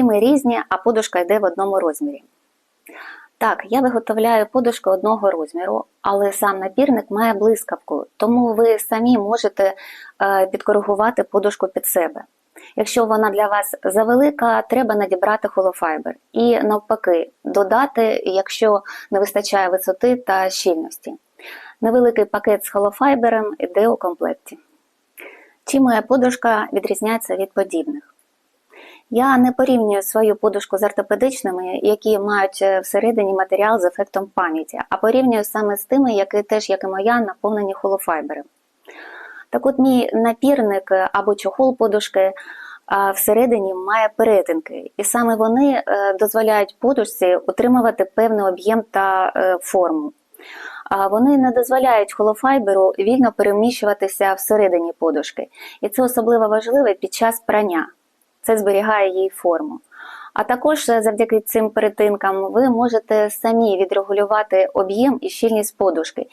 Всі ми різні, а подушка йде в одному розмірі. Так, я виготовляю подушки одного розміру, але сам напірник має блискавку, тому ви самі можете е, підкоригувати подушку під себе. Якщо вона для вас завелика, треба надібрати холофайбер. І навпаки, додати, якщо не вистачає висоти та щільності. Невеликий пакет з холофайбером йде у комплекті. Чим моя подушка відрізняється від подібних? Я не порівнюю свою подушку з ортопедичними, які мають е, всередині матеріал з ефектом пам'яті, а порівнюю саме з тими, які теж, як і моя, наповнені холофайбером. Так от мій напірник е, або чохол подушки всередині має перетинки, і саме вони е, дозволяють подушці утримувати певний об'єм та е, форму. Вони не дозволяють холофайберу вільно переміщуватися всередині подушки, і це особливо важливо під час прання. Це зберігає її форму. А також е, завдяки цим перетинкам ви можете самі відрегулювати об'єм і щільність подушки,